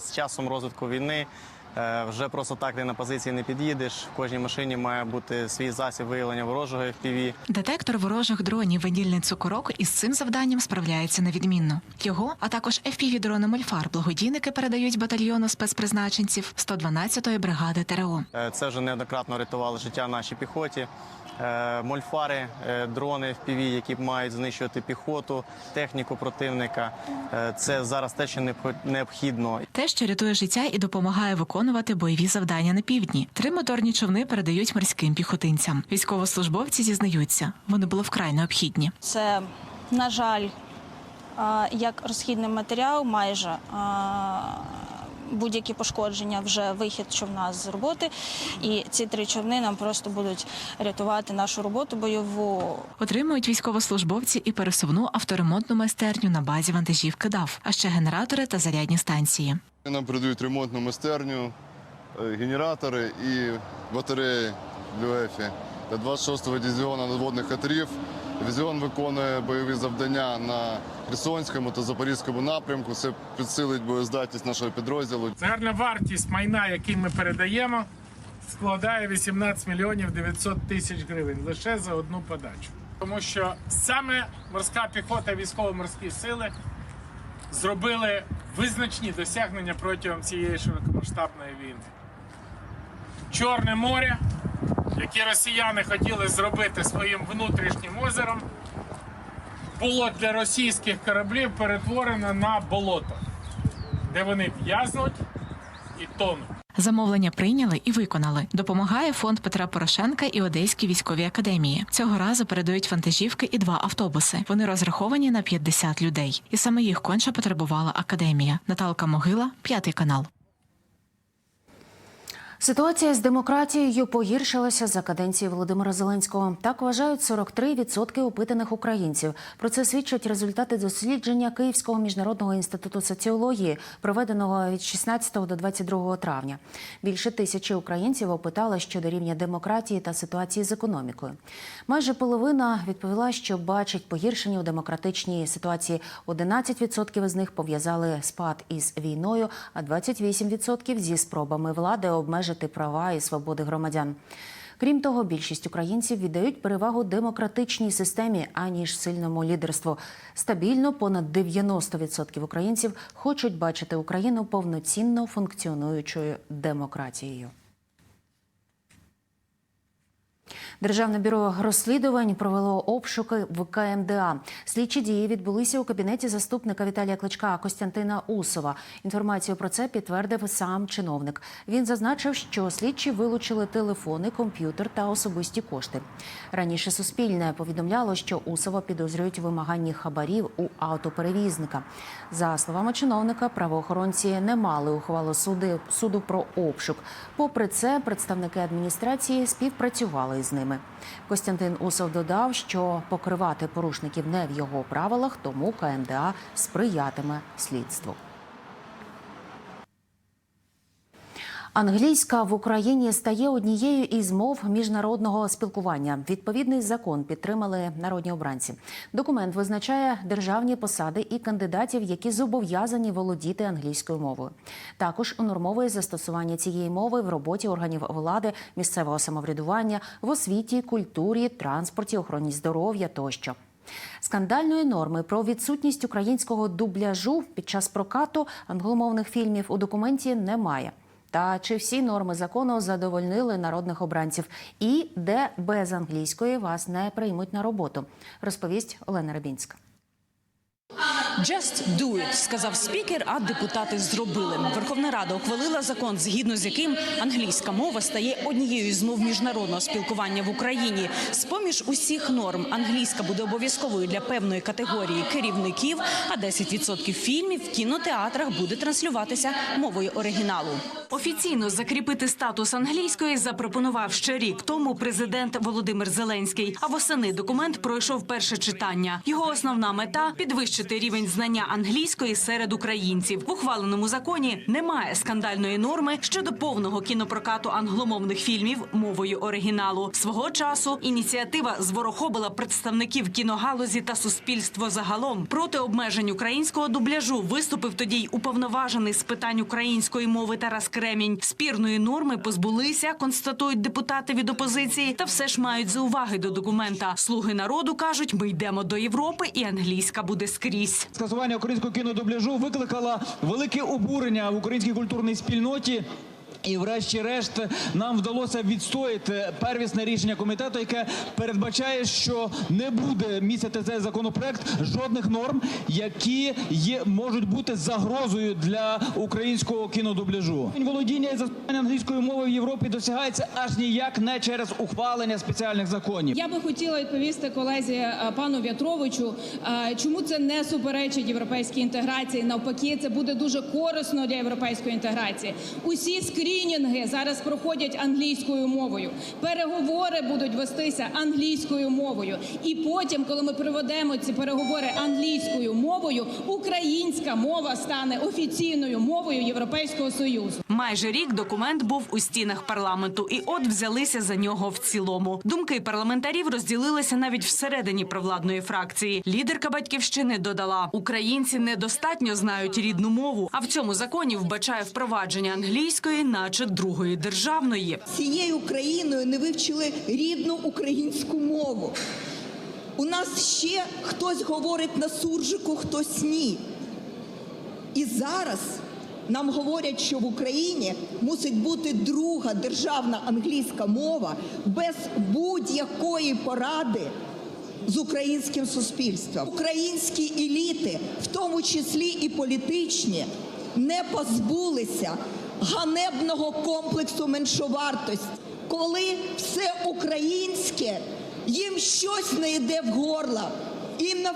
З часом розвитку війни е, вже просто так ти на позиції не під'їдеш. В кожній машині має бути свій засіб виявлення ворожого FPV. Детектор ворожих дронів ванільний цукорок із цим завданням справляється невідмінно. Його, а також fpv дрони Мольфар благодійники передають батальйону спецпризначенців 112-ї бригади ТРО. Е, Це вже неоднократно рятували життя нашій піхоті. Е, Мольфари, е, дрони FPV, які мають знищувати піхоту, техніку противника. Е, Це зараз те, що необхідно. Те, що рятує життя і допомагає виконувати бойові завдання на півдні. Три моторні човни передають морським піхотинцям. Військовослужбовці зізнаються, вони були вкрай необхідні. Це, на жаль, як розхідний матеріал, майже будь-які пошкодження, вже вихід човна з роботи. І ці три човни нам просто будуть рятувати нашу роботу бойову. Отримують військовослужбовці і пересувну авторемонтну майстерню на базі вантажівки ДАВ, а ще генератори та зарядні станції. Нам передають ремонтну майстерню, е, генератори і батареї для 26-го дивізіону надводних катерів. Дивізіон виконує бойові завдання на Херсонському та Запорізькому напрямку. Це підсилить боєздатність нашого підрозділу. Загальна вартість майна, який ми передаємо, складає 18 мільйонів 900 тисяч гривень лише за одну подачу. Тому що саме морська піхота військово-морські сили зробили визначні досягнення протягом цієї широкомасштабної війни. Чорне море, яке росіяни хотіли зробити своїм внутрішнім озером, було для російських кораблів перетворено на болото, де вони в'язнуть і тонуть. Замовлення прийняли і виконали. Допомагає фонд Петра Порошенка і Одеській військовій академії. Цього разу передають вантажівки і два автобуси. Вони розраховані на 50 людей. І саме їх конче потребувала академія. Наталка Могила, п'ятий канал. Ситуація з демократією погіршилася за каденції Володимира Зеленського. Так вважають 43% опитаних українців. Про це свідчать результати дослідження Київського міжнародного інституту соціології, проведеного від 16 до 22 травня. Більше тисячі українців опитали щодо рівня демократії та ситуації з економікою. Майже половина відповіла, що бачить погіршення у демократичній ситуації. 11% із них пов'язали спад із війною, а 28% зі спробами влади обмежити права і свободи громадян. Крім того, більшість українців віддають перевагу демократичній системі аніж сильному лідерству. Стабільно понад 90% українців хочуть бачити Україну повноцінно функціонуючою демократією. Державне бюро розслідувань провело обшуки в КМДА. Слідчі дії відбулися у кабінеті заступника Віталія Кличка Костянтина Усова. Інформацію про це підтвердив сам чиновник. Він зазначив, що слідчі вилучили телефони, комп'ютер та особисті кошти. Раніше Суспільне повідомляло, що Усова підозрюють у вимаганні хабарів у автоперевізника. За словами чиновника, правоохоронці не мали ухвалу суди, суду про обшук. Попри це, представники адміністрації співпрацювали із ними. Костянтин Усов додав, що покривати порушників не в його правилах, тому КМДА сприятиме слідству. Англійська в Україні стає однією із мов міжнародного спілкування. Відповідний закон підтримали народні обранці. Документ визначає державні посади і кандидатів, які зобов'язані володіти англійською мовою. Також унормовує застосування цієї мови в роботі органів влади, місцевого самоврядування, в освіті, культурі, транспорті, охороні здоров'я тощо. Скандальної норми про відсутність українського дубляжу під час прокату англомовних фільмів у документі немає. Та чи всі норми закону задовольнили народних обранців, і де без англійської вас не приймуть на роботу, розповість Олена Рабінська. Just do it, сказав спікер, а депутати зробили. Верховна Рада ухвалила закон, згідно з яким англійська мова стає однією з мов міжнародного спілкування в Україні. З поміж усіх норм англійська буде обов'язковою для певної категорії керівників, а 10% фільмів в кінотеатрах буде транслюватися мовою оригіналу. Офіційно закріпити статус англійської запропонував ще рік тому президент Володимир Зеленський. А восени документ пройшов перше читання. Його основна мета підвищити рівень знання англійської серед українців. В ухваленому законі немає скандальної норми щодо повного кінопрокату англомовних фільмів мовою оригіналу. Свого часу ініціатива зворохобила представників кіногалузі та суспільство загалом. Проти обмежень українського дубляжу виступив тоді й уповноважений з питань української мови Тарас Кремінь. Спірної норми позбулися, констатують депутати від опозиції, та все ж мають зауваги до документа. Слуги народу кажуть, ми йдемо до Європи, і англійська буде скрізь. Скасування українського кінодубляжу викликала велике обурення в українській культурній спільноті. І, врешті-решт, нам вдалося відстояти первісне рішення комітету, яке передбачає, що не буде містити цей законопроект жодних норм, які є можуть бути загрозою для українського кінодубляжу. Володіння і застосування англійської мови в Європі досягається аж ніяк не через ухвалення спеціальних законів. Я би хотіла відповісти колезі е, пану В'ятровичу, е, чому це не суперечить європейській інтеграції. Навпаки, це буде дуже корисно для європейської інтеграції. Усі скрінінги зараз проходять англійською мовою. Переговори будуть вестися англійською мовою. І потім, коли ми проведемо ці переговори англійською мовою, українська мова стане офіційною мовою Європейського союзу. Майже рік документ був у стінах парламенту, і от взялися за нього в цілому. Думки парламентарів розділилися навіть всередині провладної фракції. Лідерка батьківщини додала: українці недостатньо знають рідну мову, а в цьому законі вбачає впровадження англійської, наче другої державної. цією країною не вивчили рідну українську мову. У нас ще хтось говорить на суржику, хтось ні. І зараз нам говорять, що в Україні мусить бути друга державна англійська мова без будь-якої поради з українським суспільством. Українські еліти, в тому числі і політичні, не позбулися ганебного комплексу меншовартості, коли все українське їм щось не йде в горло. Їм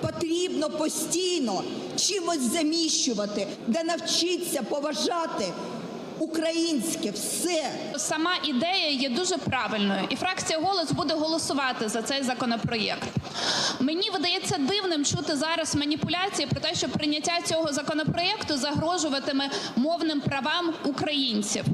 потрібно постійно чимось заміщувати, де навчиться поважати українське все. Сама ідея є дуже правильною, і фракція голос буде голосувати за цей законопроєкт. Мені видається дивним чути зараз маніпуляції про те, що прийняття цього законопроєкту загрожуватиме мовним правам українців.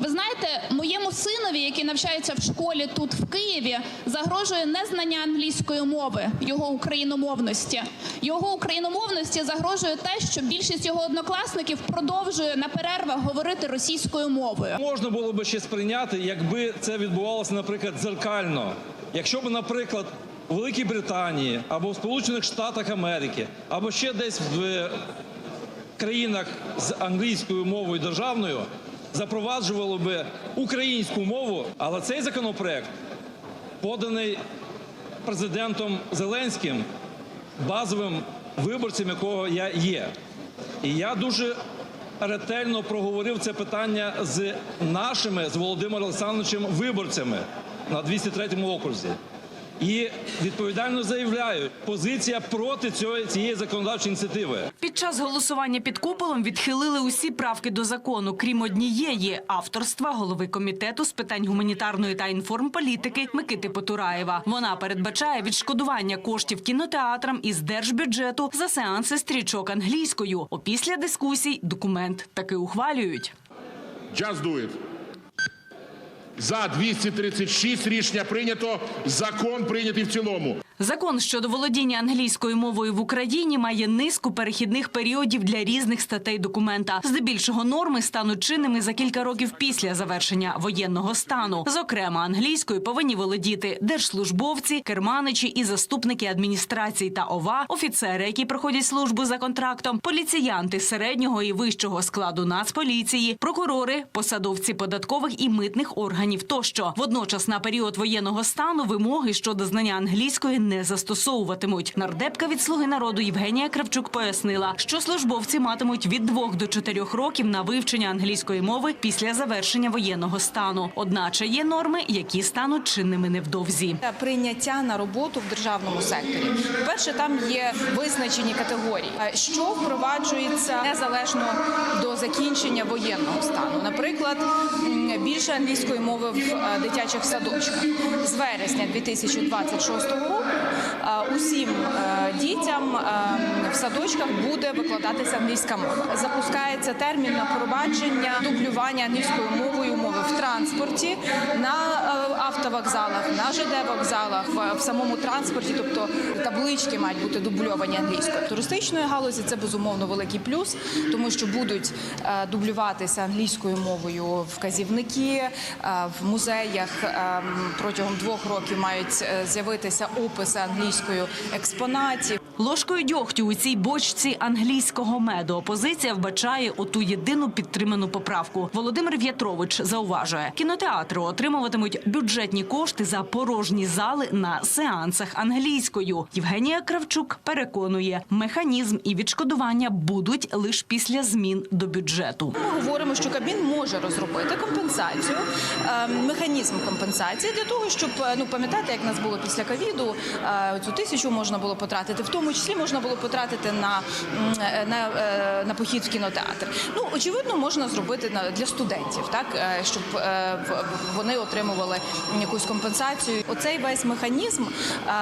Ви знаєте, моєму синові, який навчається в школі тут в Києві, загрожує незнання англійської мови, його україномовності. Його україномовності загрожує те, що більшість його однокласників продовжує на перервах говорити російською мовою. Можна було би ще сприйняти, якби це відбувалося, наприклад, дзеркально. Якщо б, наприклад, у Великій Британії або в Сполучених Штатах Америки, або ще десь в країнах з англійською мовою державною запроваджувало би українську мову, але цей законопроект поданий президентом Зеленським, базовим виборцем якого я є. І я дуже ретельно проговорив це питання з нашими, з Володимиром Олександровичем, виборцями на 203 окрузі. І відповідально заявляю, позиція проти цього, цієї законодавчої ініціативи. Під час голосування під куполом відхилили усі правки до закону, крім однієї авторства голови комітету з питань гуманітарної та інформполітики Микити Потураєва. Вона передбачає відшкодування коштів кінотеатрам із держбюджету за сеанси стрічок англійською. Опісля дискусій документ таки ухвалюють. Just do it. За 236 рішення прийнято. Закон прийнятий в цілому. Закон щодо володіння англійською мовою в Україні має низку перехідних періодів для різних статей документа. Здебільшого норми стануть чинними за кілька років після завершення воєнного стану. Зокрема, англійською повинні володіти держслужбовці, керманичі і заступники адміністрації та ОВА, офіцери, які проходять службу за контрактом, поліціянти середнього і вищого складу Нацполіції, прокурори, посадовці податкових і митних органів тощо. Водночас на період воєнного стану вимоги щодо знання англійської не застосовуватимуть. Нардепка від слуги народу Євгенія Кравчук пояснила, що службовці матимуть від двох до чотирьох років на вивчення англійської мови після завершення воєнного стану. Одначе є норми, які стануть чинними невдовзі. прийняття на роботу в державному секторі. Перше, там є визначені категорії, е, що впроваджується незалежно до закінчення воєнного стану. Наприклад, більше англійської мови в е, дитячих садочках з вересня 2026 року. Усім е, дітям е, в садочках буде викладатися англійська мова. Запускається термін на впровадження дублювання англійською мовою мови в транспорті на е, автовокзалах, на ЖД вокзалах, в, самому транспорті, тобто таблички мають бути дубльовані англійською. Туристичної галузі це безумовно великий плюс, тому що будуть е, дублюватися англійською мовою вказівники е, в музеях е, протягом двох років мають з'явитися описи англійською експонатів праці. Ложкою дьогтю у цій бочці англійського меду опозиція вбачає оту єдину підтриману поправку. Володимир В'ятрович зауважує, кінотеатри отримуватимуть бюджетні кошти за порожні зали на сеансах англійською. Євгенія Кравчук переконує, механізм і відшкодування будуть лише після змін до бюджету. Ми говоримо, що Кабмін може розробити компенсацію, е, механізм компенсації для того, щоб е, ну пам'ятаєте, як нас було після ковіду, е, цю тисячу можна було потратити, в тому числі можна було потратити на, е, на, е, на похід в кінотеатр. Ну очевидно, можна зробити для студентів, так е, щоб вони отримували якусь компенсацію. Оцей весь механізм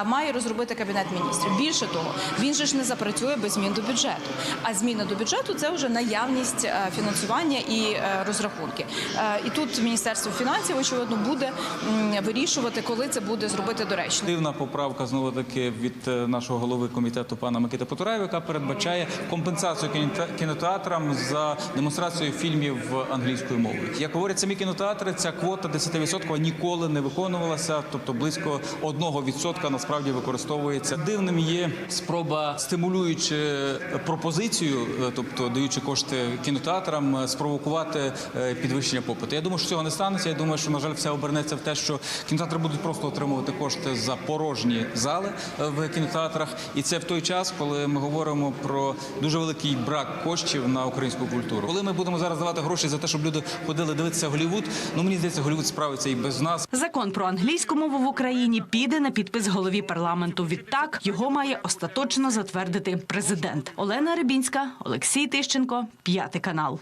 має розробити кабінет міністрів. Більше того, він же ж не запрацює без змін до бюджету. А зміни до бюджету це вже наявність фінансування і розрахунки. І тут міністерство фінансів очевидно буде вирішувати, коли це буде зробити доречно. Дивна поправка знову таки від нашого голови комітету пана Микита Потураєва, яка передбачає компенсацію кіноте- кінотеатрам за демонстрацію фільмів англійською мовою. Як говорять самі кінотеатри, ця квота 10% ніколи не виконувалася, тобто близько 1% насправді використовується. Дивним є спроба стимулюючи пропозицію, е, тобто даючи кошти кінотеатрам, е, спровокувати е, підвищення попиту. Я думаю, що цього не станеться. Я думаю, що на жаль, все обернеться в те, що кінотеатри будуть просто отримувати кошти за порожні зали е, в кінотеатрах, і це в той час, коли ми говоримо про дуже великий брак коштів на українську культуру. Коли ми будемо зараз давати гроші за те, щоб люди ходили дивитися Голівуд, ну мені здається, Голівуд справиться і без нас. Закон про англійську мову в Україні піде на підпис голові парламенту. Відтак його має остаточно затвердити президент. Олена Рибінська, Олексій Тищенко, п'ятий канал.